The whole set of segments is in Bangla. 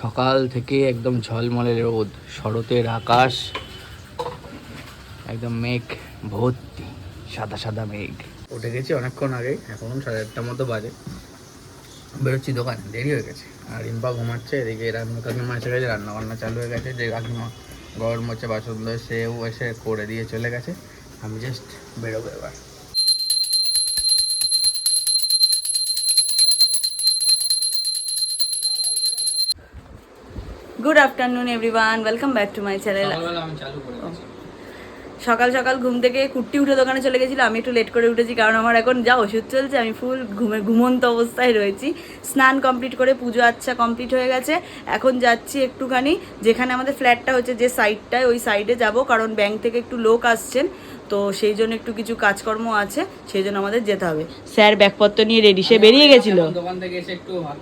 সকাল থেকে একদম ঝলমলে রোদ, শরতের আকাশ, একদম মেঘ ভর্তি, সাদা সাদা মেঘ। উঠে গেছি অনেকক্ষণ আগে, এখন সাড়ে আটটার মতো বাজে। বেরোচ্ছি দোকানে, দেরি হয়ে গেছে। আর রিম্পা ঘুমাচ্ছে, এদিকে রান্না কাকিমা এসে গেছে রান্না বান্না চালু হয়ে গেছে, যে কাকিমা গরম হচ্ছে, বাসনগুলো সেও এসে করে দিয়ে চলে গেছে। আমি জাস্ট বেরোবো এবার। Good afternoon everyone welcome back to my channel সকাল সকাল ঘুম থেকে কুর্তি উঠে দোকানে চলে গেছিলাম আমি একটু লেট করে উঠেছি কারণ আমার এখন যা ওষুধ চলছে আমি ফুল ঘুমে ঘুমন্ত অবস্থায় রয়েছি। স্নান কমপ্লিট করে পুজো আচ্ছা কমপ্লিট হয়ে গেছে। এখন যাচ্ছি একটুখানি যেখানে আমাদের ফ্ল্যাটটা হচ্ছে যে সাইডটায় ওই সাইডে যাব কারণ ব্যাংক থেকে একটু লোক আসছেন। তো সেই জন্য একটু কিছু কাজকর্ম আছে সেই জন্য আমাদের যেতে হবে। স্যার ব্যাগপত্র নিয়ে রেডি সে বেরিয়ে গেছিল? দোকান থেকে এসে একটু হাত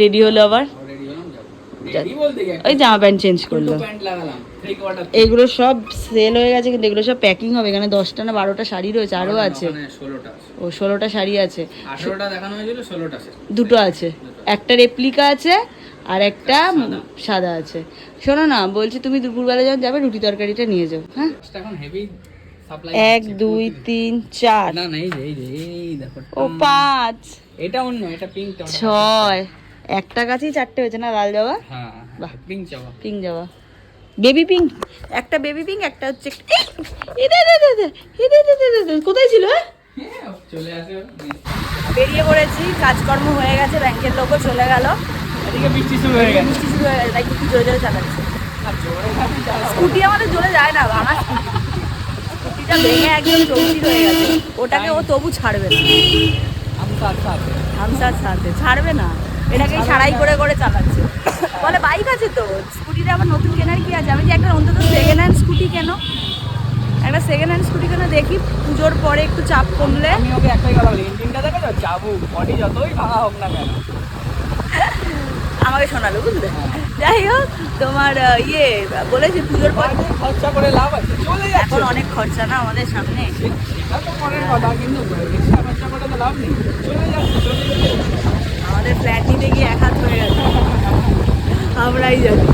রেডি হলো আবার? ওই জামা প্যান্ট চেঞ্জ করল। এগুলো সব সেল হয়ে গেছে কিন্তু এগুলো সব প্যাকিং হবে। এখানে দশটা না বারোটা শাড়ি রয়েছে আরও আছে। ও ষোলোটা শাড়ি আছে। দুটো আছে। একটা রেপ্লিকা আছে আর একটা সাদা। আছে। শোনো না বলছি তুমি দুপুরবেলা যখন যাবে রুটি তরকারিটা নিয়ে যাও হ্যাঁ? এক দুই তিন চার। ও পাঁচ। এটা অন্য এটা পিঙ্ক ছয়। একটা গাছেই চারটে হয়েছে না লাল জবা? হ্যাঁ বাহ। পিঙ্ক চাওয়া পিঙ্ক জবা। বেবি পিঙ্ক একটা বেবি পিঙ্ক একটা হচ্ছে এই, এই দে, দে, দে, দে, এই দে, দে, দে, দে, দে, কোথায় ছিল হ্যাঁ? চলে আসে। বেরিয়ে পড়েছি কাজকর্ম হয়ে গেছে ব্যাংকের লোকও চলে গেল। এদিকে বৃষ্টি শুরু হয়ে গেছে। বৃষ্টি শুরু হয়ে গেছে তাই একটু জোরে জোরে চালাচ্ছে। স্কুটি আমাদের জোরে যায় না স্কুটি। স্কুটিটা ভেঙে একদম চৌচির হয়ে গেছে। ওটাকে ও তবু ছাড়বে না। আমি সাথ সাথ হামসার সাথে ছাড়বে না। এটাকে সারাই করে করে চালাচ্ছে। বলে বাইক আছে তো স্কুটিটা আবার নতুন কেনার কি আছে? আমি যে একটা অন্তত সেকেন্ড হ্যান্ড স্কুটি কেন একটা সেকেন্ড হ্যান্ড স্কুটি কেন দেখি পুজোর পরে একটু চাপ কমলে। আমি ওকে একটাই কথা বলি ইঞ্জিনটা দেখো বডি যতই ভাঙা হোক না কেন। আমাকে শোনালো বুঝলে? যাই হোক তোমার ইয়ে বলেছে পুজোর পর। খরচা করে লাভ আছে চলে যাচ্ছে। এখন অনেক খরচা না আমাদের সামনে? সেটা তো পরের কথা কিন্তু খরচা করে তো লাভ নেই। চলে যাচ্ছে চলে যাচ্ছে। আমাদের ফ্ল্যাট নিতে গিয়ে এক হাত হয়ে গেছে। আমরাই জানি।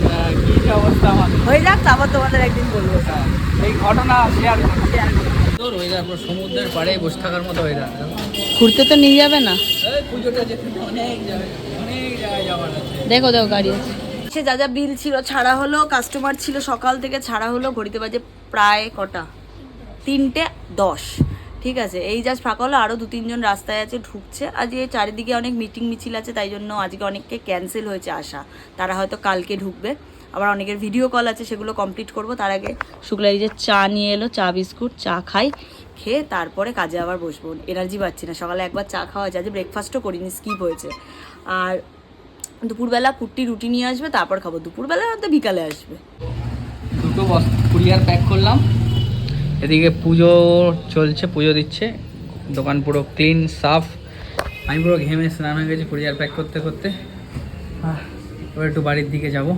কি অবস্থা আমাদের হয়ে যাক তারপর তোমাদের একদিন বলব। এই ঘটনা শেয়ার তোর ওয়েদার পুরো সমুদ্রের পাড়ে বসে থাকার মতো ওয়েদার ঘুরতে তো নিয়ে যাবে না? পুজোটা যেতে অনেক অনেক জায়গায় যাওয়ার আছে। দেখো দেখো গাড়ি আছে। সে যা যা বিল ছিল ছাড়া হলো কাস্টমার ছিল সকাল থেকে ছাড়া হলো ঘড়িতে বাজে প্রায় কটা? তিনটে দশ। ঠিক আছে, এই জাস্ট ফাঁকা হলো আরও দু তিনজন রাস্তায় আছে, ঢুকছে। আজ এই চারিদিকে অনেক মিটিং মিছিল আছে, তাই জন্য আজকে অনেককে ক্যান্সেল হয়েছে আসা। তারা হয়তো কালকে ঢুকবে। আবার অনেকের ভিডিও কল আছে, সেগুলো কমপ্লিট করব। তার আগে শুক্লা এই যে চা নিয়ে এলো, চা বিস্কুট, চা খাই। খেয়ে তারপরে কাজে আবার বসবো। এনার্জি পাচ্ছি না। সকালে একবার চা খাওয়া আছে আজ ব্রেকফাস্টও করিনি স্কিপ হয়েছে। আর দুপুরবেলা কুট্টি রুটি নিয়ে আসবে, তারপর খাব। দুপুরবেলা বিকালে আসবে। দুটো কুরিয়ার প্যাক করলাম। এদিকে পুজো চলছে, পুজো দিচ্ছে। দোকান পুরো ক্লিন সাফ। আমি পুরো ঘেমে স্নান হয়ে গেছি, কুরিয়ার প্যাক করতে করতে। এবার একটু বাড়ির দিকে যাব,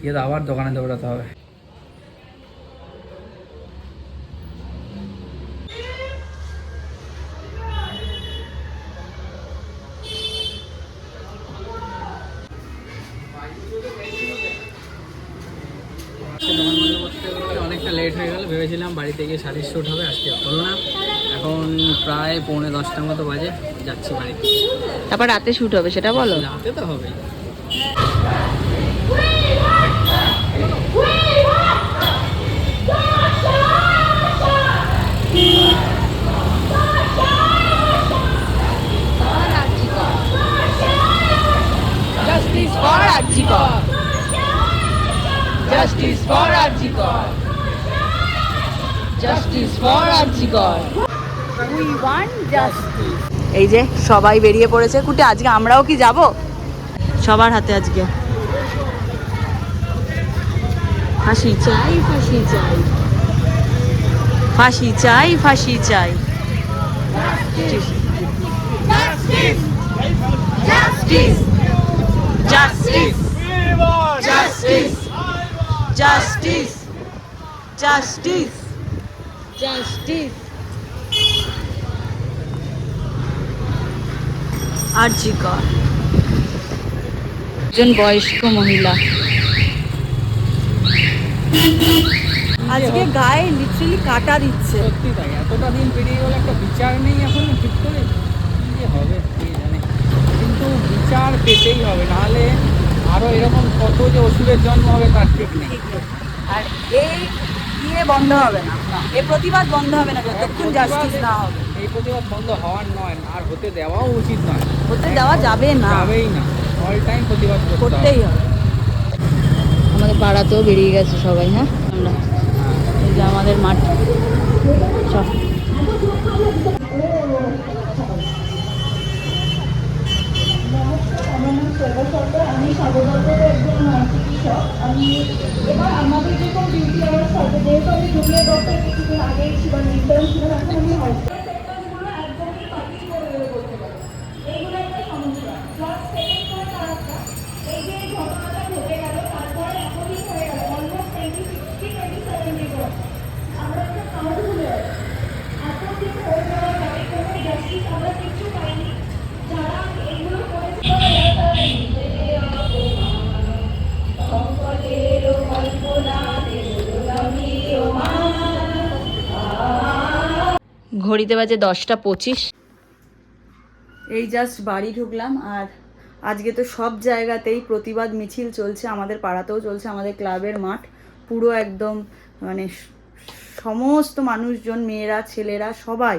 গিয়ে তো আবার দোকানে দৌড়াতে হবে দোকান বন্ধ করতে করতে অনেকটা লেট হয়ে গেল ভেবেছিলাম বাড়িতে গিয়ে শাড়ির শ্যুট হবে আজকে হলো না। এখন প্রায় পৌনে দশটার মতো বাজে যাচ্ছি বাড়িতে। তারপর রাতে শ্যুট হবে সেটা বলো। রাতে তো হবে justice for RG Kar justice for RG Kar justice for RG Kar we want justice এই যে সবাই বেরিয়ে পড়েছে। কুটে আজকে আমরাও কি যাব? সবার হাতে আজকে। ফাঁসি চাই ফাঁসি চাই। ফাঁসি চাই ফাঁসি চাই। Justice justice justice justice justice justice RG Kar একজন বয়স্ক মহিলা। আজকে গায়ে লিটারালি কাটা দিচ্ছে। সত্যি তাই এতটা দিন পেরিয়ে গেলে একটা বিচার নেই এখন ঠিক করে? কি হবে কে জানে? কিন্তু বিচার পেতেই হবে নাহলে আরও এরকম কত যে ওষুধের জন্ম হবে তার ঠিক নেই। আর এই ইয়ে বন্ধ হবে না। এই প্রতিবাদ বন্ধ হবে না যতক্ষণ জাস্টিস না হবে। এই প্রতিবাদ বন্ধ হওয়ার নয় আর হতে দেওয়াও উচিত নয়। হতে দেওয়া যাবে না। যাবেই না। অল টাইম প্রতিবাদ করতে করতেই হবে। আমাদের পাড়াতেও বেরিয়ে গেছে সবাই হ্যাঁ? আমরা। এই যে আমাদের মাঠ। সব। আমি একজন আহ, চিকিৎসক আমি এবার আমাদের যখন ডিউটি আওয়ার্স থাকে যেহেতু আমি জুনিয়র ডক্টর কিছুদিন ছিলাম ইন্টার্ন ছিলাম এখন আমি হসপিটাল ঘড়িতে বাজে দশটা পঁচিশ। এই জাস্ট বাড়ি ঢুকলাম আর আজকে তো সব জায়গাতেই প্রতিবাদ মিছিল চলছে, আমাদের পাড়াতেও চলছে, আমাদের ক্লাবের মাঠ। পুরো একদম মানে সমস্ত মানুষজন, মেয়েরা, ছেলেরা সবাই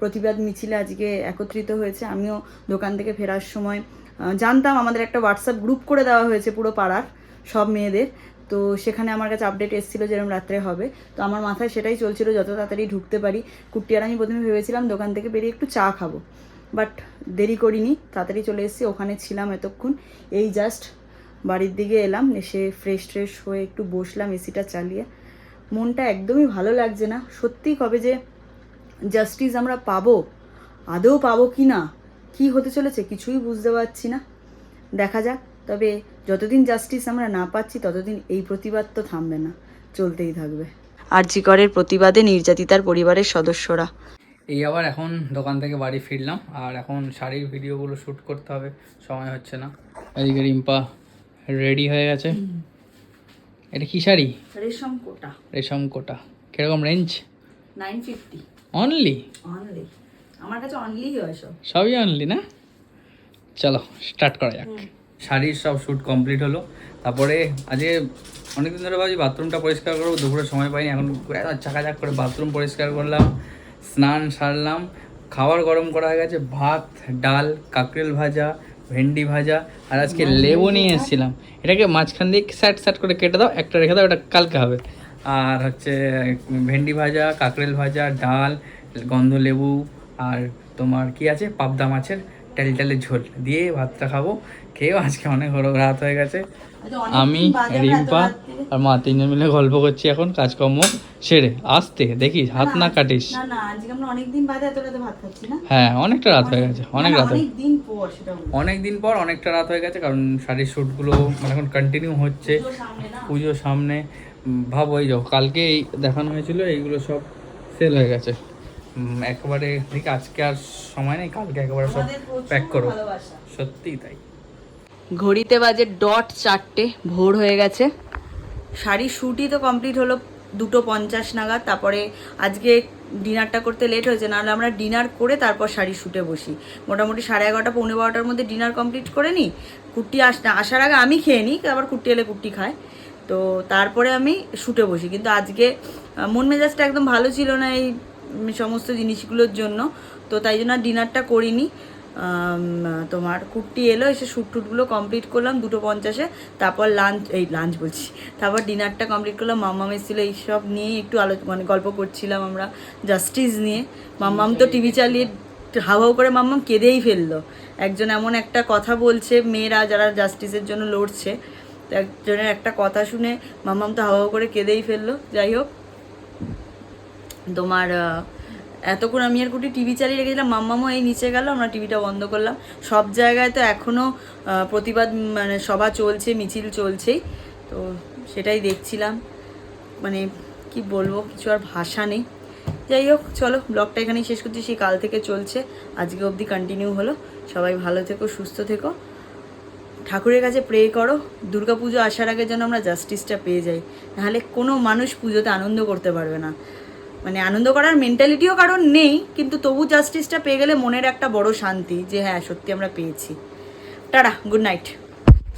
প্রতিবাদ মিছিলে আজকে একত্রিত হয়েছে। আমিও দোকান থেকে ফেরার সময় জানতাম আমাদের একটা হোয়াটসঅ্যাপ গ্রুপ করে দেওয়া হয়েছে পুরো পাড়ার সব মেয়েদের। তো সেখানে আমার কাছে আপডেট এসেছিল যেরকম রাত্রে হবে। তো আমার মাথায় সেটাই চলছিল যত তাড়াতাড়ি ঢুকতে পারি। কুট্টি আর আমি প্রথমে ভেবেছিলাম দোকান থেকে বেরিয়ে একটু চা খাব। বাট দেরি করিনি, তাড়াতাড়ি চলে এসেছি, ওখানে ছিলাম এতক্ষণ। এই জাস্ট বাড়ির দিকে এলাম, এসে ফ্রেশ ট্রেশ হয়ে একটু বসলাম এসিটা চালিয়ে। মনটা একদমই ভালো লাগছে না। সত্যি কবে যে জাস্টিস আমরা পাবো, আদৌ পাবো কি না, কি হতে চলেছে কিছুই বুঝতে পারছি না। দেখা যাক। তবে যতদিন জাস্টিস আমরা না পাচ্ছি ততদিন এই প্রতিবাদ তো থামবে না চলতেই থাকবে। আরজিকরের প্রতিবাদে নির্যাতিতার পরিবারের সদস্যরা। এই আবার এখন দোকান থেকে বাড়ি ফিরলাম আর এখন শাড়ির ভিডিওগুলো শ্যুট করতে হবে সময় হচ্ছে না। এদিকে রিম্পা রেডি হয়ে গেছে। এটা কি শাড়ি? রেশম কোটা। রেশম কোটা। কীরকম range nine fifty only only আমার কাছে অনলি হয় সব। সবই অনলি না? চলো স্টার্ট করা যাক। শাড়ির সব শ্যুট কমপ্লিট হলো। তারপরে আজকে অনেকদিন ধরে ভাবছি বাথরুমটা পরিষ্কার করব দুপুরে সময় পাইনি এখন চাকাচাক করে বাথরুম পরিষ্কার করলাম স্নান সারলাম খাবার গরম করা হয়ে গেছে ভাত ডাল কাকরেল ভাজা ভেন্ডি ভাজা আর আজকে লেবু নিয়ে এসেছিলাম। এটাকে মাঝখান দিয়ে স্যাট স্যাট করে কেটে দাও একটা রেখে দাও এটা কালকে হবে। আর হচ্ছে ভেন্ডি ভাজা কাকরেল ভাজা ডাল গন্ধ লেবু আর তোমার কি আছে? পাবদা মাছের টেল টেলের ঝোল। দিয়ে ভাতটা খাব খেয়েও আজকে অনেক বড় রাত হয়ে গেছে। আমি রিম্পা আর মা তিনজন মিলে গল্প করছি এখন কাজকর্ম সেরে আসতে দেখিস হাত না কাটিস। হ্যাঁ অনেকটা রাত হয়ে গেছে অনেক রাত হয়ে অনেক দিন পর অনেকটা রাত হয়ে গেছে কারণ শাড়ির শ্যুটগুলো মানে এখন কন্টিনিউ হচ্ছে। পুজোর সামনে ভাবো এই যাও কালকে এই দেখানো হয়েছিল এইগুলো সব সেল হয়ে গেছে। একেবারে দেখি আজকে আর সময় নেই কালকে একেবারে সব প্যাক করো। সত্যিই তাই। ঘড়িতে বাজে ডট চারটে, ভোর হয়ে গেছে। শাড়ি শ্যুটই তো কমপ্লিট হলো, দুটো পঞ্চাশ নাগাদ, তারপরে আজকে ডিনারটা করতে লেট হয়েছে, নাহলে আমরা ডিনার করে তারপর শাড়ি শ্যুটে বসি। মোটামুটি সাড়ে এগারোটা, পৌনে বারোটার মধ্যে ডিনার কমপ্লিট করে নিই কুর্তি আস আসার আগে আমি খেয়ে নিই আবার কুর্তি এলে কুর্তি খায়। তো তারপরে আমি শ্যুটে বসি। কিন্তু আজকে মন মেজাজটা একদম ভালো ছিল না এই সমস্ত জিনিসগুলোর জন্য। তো তাই জন্য ডিনারটা করিনি। তোমার কুর্তি এলো, এসে শ্যুট টুটগুলো কমপ্লিট করলাম, দুটো পঞ্চাশে। তারপর লাঞ্চ এই লাঞ্চ বলছি। তারপর ডিনারটা কমপ্লিট করলাম, মাম্মাম এসেছিল এইসব নিয়ে একটু আলো মানে গল্প করছিলাম আমরা জাস্টিস নিয়ে। মাম্মাম তো টিভি চালিয়ে হাউ করে মাম্মাম কেঁদেই ফেলল। একজন এমন একটা কথা বলছে, মেয়েরা যারা জাস্টিসের জন্য লড়ছে একজনের একটা কথা শুনে মাম্মাম তো হাউ করে কেঁদেই ফেলল। যাই হোক, তোমার এতক্ষণ আমি আর কুটি টিভি চালিয়ে রেখেছিলাম, মাম্মামও এই নিচে গেল, আমরা টিভিটা বন্ধ করলাম। সব জায়গায় তো এখনও প্রতিবাদ মানে সভা চলছে, মিছিল চলছেই তো সেটাই দেখছিলাম। মানে কি বলব, কিছু আর ভাষা নেই। যাই হোক, চলো, ব্লগটা এখানেই শেষ করছি, সেই কাল থেকে চলছে। আজকে অবধি কন্টিনিউ হলো। সবাই ভালো থেকো, সুস্থ থেকো। ঠাকুরের কাছে প্রে করো। দুর্গাপুজো আসার আগে যেন আমরা জাস্টিসটা পেয়ে যাই। নাহলে কোনো মানুষ পুজোতে আনন্দ করতে পারবে না। মানে আনন্দ করার মেন্টালিটিও কারণ নেই, কিন্তু তবু জাস্টিসটা পেয়ে গেলে মনের একটা বড় শান্তি যে হ্যাঁ সত্যি আমরা পেয়েছি। Tata good night